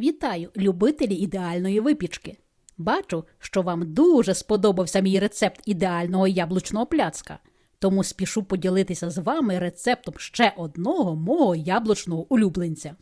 Вітаю, любителі ідеальної випічки. Бачу, що вам дуже сподобався мій рецепт ідеального яблучного пляцка, тому спішу поділитися з вами рецептом ще одного мого яблучного улюбленця.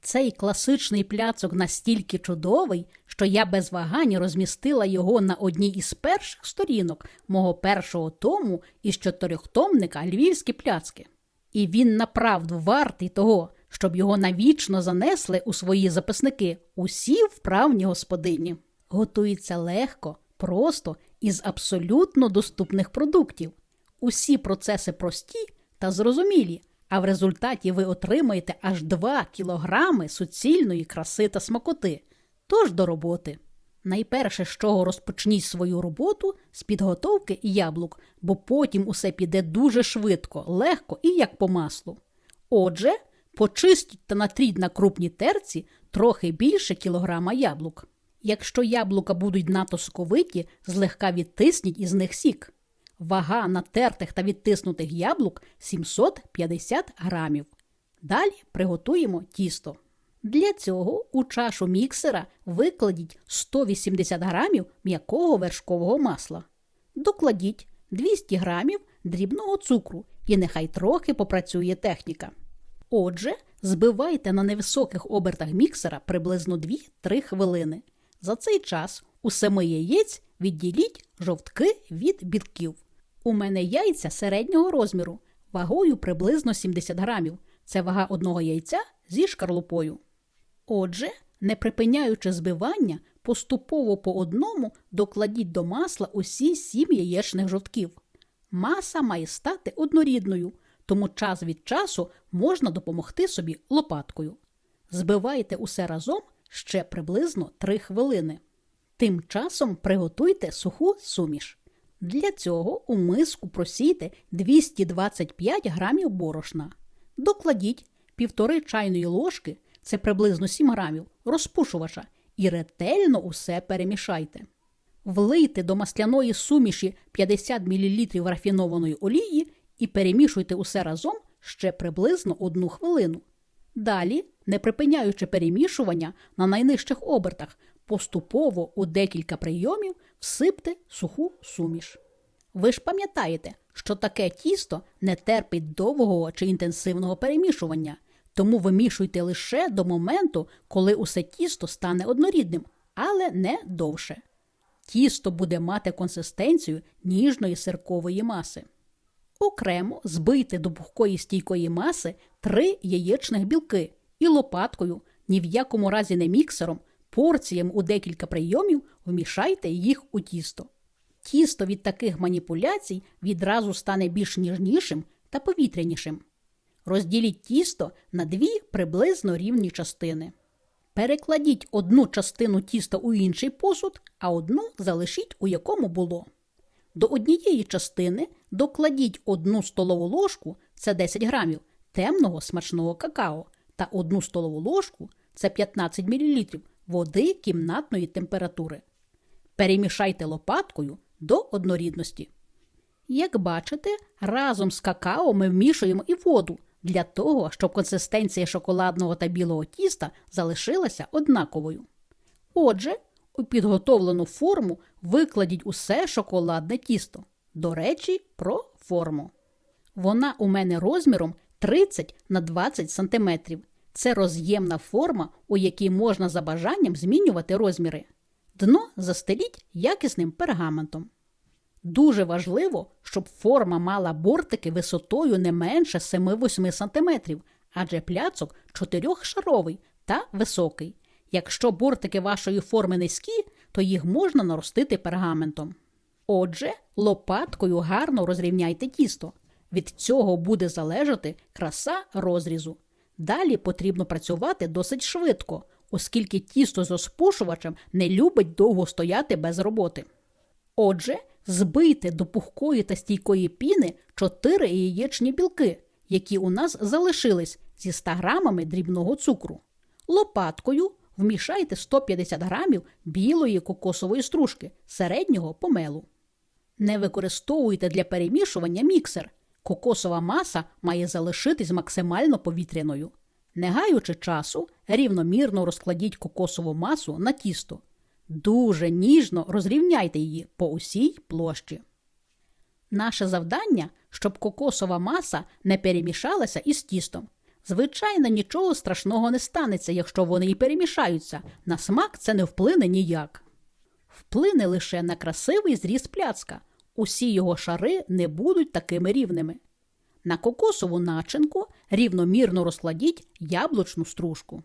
Цей класичний пляцок настільки чудовий, що я без вагань розмістила його на одній із перших сторінок мого першого тому із чотирьохтомника Львівські пляцки. І він направду вартий того, щоб його навічно занесли у свої записники усі вправні господині. Готується легко, просто і з абсолютно доступних продуктів. Усі процеси прості та зрозумілі, а в результаті ви отримаєте аж 2 кілограми суцільної краси та смакоти. Тож до роботи. Найперше, з чого розпочніть свою роботу з підготовки яблук, бо потім усе піде дуже швидко, легко і як по маслу. Отже, почистіть та натріть на крупній терці трохи більше кілограма яблук. Якщо яблука будуть надто соковиті, злегка відтисніть із них сік. Вага натертих та відтиснутих яблук 750 грамів. Далі приготуємо тісто. Для цього у чашу міксера викладіть 180 грамів м'якого вершкового масла. Докладіть 200 грамів дрібного цукру і нехай трохи попрацює техніка. Отже, збивайте на невисоких обертах міксера приблизно 2-3 хвилини. За цей час у семи яєць відділіть жовтки від білків. У мене яйця середнього розміру, вагою приблизно 70 грамів. Це вага одного яйця зі шкарлупою. Отже, не припиняючи збивання, поступово по одному докладіть до масла усі сім яєчних жовтків. Маса має стати однорідною, тому час від часу можна допомогти собі лопаткою. Збивайте усе разом ще приблизно 3 хвилини. Тим часом приготуйте суху суміш. Для цього у миску просійте 225 грамів борошна. Докладіть півтори чайної ложки, це приблизно 7 грамів, розпушувача і ретельно усе перемішайте. Влийте до масляної суміші 50 мл рафінованої олії і перемішуйте усе разом ще приблизно 1 хвилину. Далі, не припиняючи перемішування на найнижчих обертах, поступово у декілька прийомів всипте суху суміш. Ви ж пам'ятаєте, що таке тісто не терпить довгого чи інтенсивного перемішування, тому вимішуйте лише до моменту, коли усе тісто стане однорідним, але не довше. Тісто буде мати консистенцію ніжної сиркової маси. Окремо збийте до пухкої стійкої маси три яєчних білки і лопаткою, ні в якому разі не міксером, порціям у декілька прийомів вмішайте їх у тісто. Тісто від таких маніпуляцій відразу стане більш ніжнішим та повітрянішим. Розділіть тісто на дві приблизно рівні частини. Перекладіть одну частину тіста у інший посуд, а одну залишіть у якому було. До однієї частини докладіть одну столову ложку це 10 грамів темного смачного какао та одну столову ложку це 15 мл води кімнатної температури. Перемішайте лопаткою до однорідності. Як бачите, разом з какао ми вмішуємо і воду для того, щоб консистенція шоколадного та білого тіста залишилася однаковою. Отже, у підготовлену форму викладіть усе шоколадне тісто. До речі, про форму. Вона у мене розміром 30 на 20 см. Це роз'ємна форма, у якій можна за бажанням змінювати розміри. Дно застеліть якісним пергаментом. Дуже важливо, щоб форма мала бортики висотою не менше 7-8 см, адже пляцок чотирьохшаровий та високий. Якщо бортики вашої форми низькі, то їх можна наростити пергаментом. Отже, лопаткою гарно розрівняйте тісто. Від цього буде залежати краса розрізу. Далі потрібно працювати досить швидко, оскільки тісто з розпушувачем не любить довго стояти без роботи. Отже, збийте до пухкої та стійкої піни 4 яєчні білки, які у нас залишились зі 100 грамами дрібного цукру. Лопаткою вмішайте 150 грамів білої кокосової стружки середнього помелу. Не використовуйте для перемішування міксер. Кокосова маса має залишитись максимально повітряною. Не гаючи часу, рівномірно розкладіть кокосову масу на тісто. Дуже ніжно розрівняйте її по усій площі. Наше завдання, щоб кокосова маса не перемішалася із тістом. Звичайно, нічого страшного не станеться, якщо вони і перемішаються. На смак це не вплине ніяк. Вплине лише на красивий зріз пляцка. Усі його шари не будуть такими рівними. На кокосову начинку рівномірно розкладіть яблучну стружку.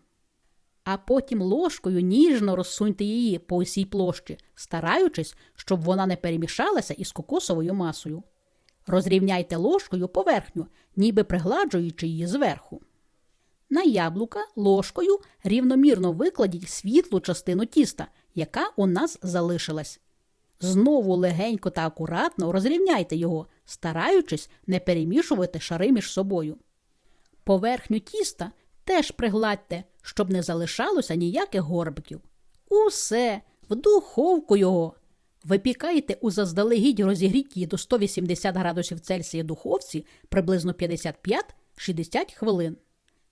А потім ложкою ніжно розсуньте її по усій площі, стараючись, щоб вона не перемішалася із кокосовою масою. Розрівняйте ложкою поверхню, ніби пригладжуючи її зверху. На яблука ложкою рівномірно викладіть світлу частину тіста, яка у нас залишилась. Знову легенько та акуратно розрівняйте його, стараючись не перемішувати шари між собою. Поверхню тіста теж пригладьте, щоб не залишалося ніяких горбиків. Усе, в духовку його. Випікайте у заздалегідь розігрітій до 180 градусів Цельсія духовці приблизно 55-60 хвилин.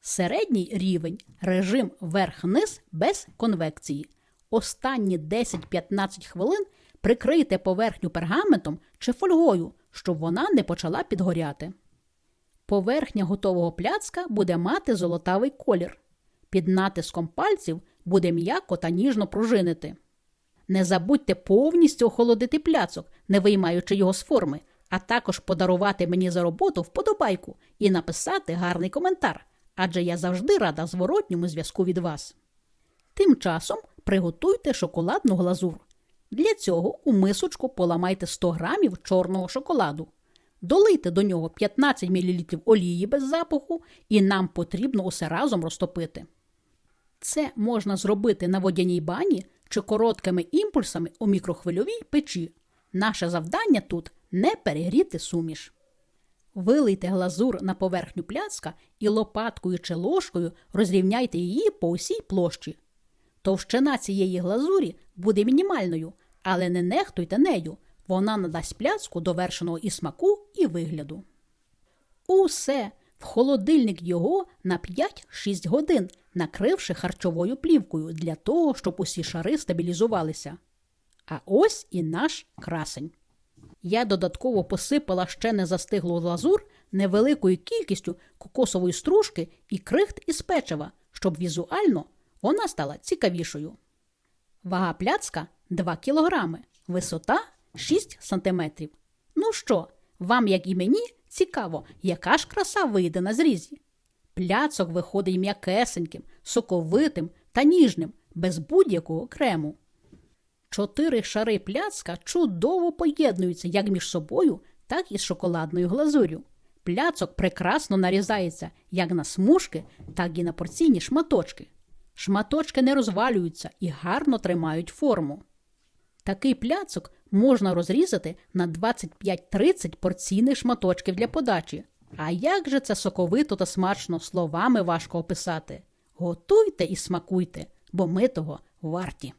Середній рівень режим верх-низ без конвекції. Останні 10-15 хвилин прикрийте поверхню пергаментом чи фольгою, щоб вона не почала підгоряти. Поверхня готового пляцка буде мати золотавий колір. Під натиском пальців буде м'яко та ніжно пружинити. Не забудьте повністю охолодити пляцок, не виймаючи його з форми, а також подарувати мені за роботу вподобайку і написати гарний коментар, адже я завжди рада зворотньому зв'язку від вас. Тим часом приготуйте шоколадну глазур. Для цього у мисочку поламайте 100 грамів чорного шоколаду. Долийте до нього 15 мл олії без запаху, і нам потрібно усе разом розтопити. Це можна зробити на водяній бані чи короткими імпульсами у мікрохвильовій печі. Наше завдання тут не перегріти суміш. Вилийте глазур на поверхню пляцка і лопаткою чи ложкою розрівняйте її по усій площі. Товщина цієї глазурі буде мінімальною, але не нехтуйте нею. Вона надасть пляцку довершеного і смаку, і вигляду. Усе в холодильник його на 5-6 годин, накривши харчовою плівкою для того, щоб усі шари стабілізувалися. А ось і наш красень. Я додатково посипала ще не застиглу глазур невеликою кількістю кокосової стружки і крихт із печива, щоб візуально вона стала цікавішою. Вага пляцка 2 кг, висота 6 см. Ну що, вам, як і мені, цікаво, яка ж краса вийде на зрізі? Пляцок виходить м'якесеньким, соковитим та ніжним, без будь-якого крему. Чотири шари пляцка чудово поєднуються як між собою, так і з шоколадною глазур'ю. Пляцок прекрасно нарізається як на смужки, так і на порційні шматочки. Шматочки не розвалюються і гарно тримають форму. Такий пляцок можна розрізати на 25-30 порційних шматочків для подачі. А як же це соковито та смачно словами важко описати? Готуйте і смакуйте, бо ми того варті.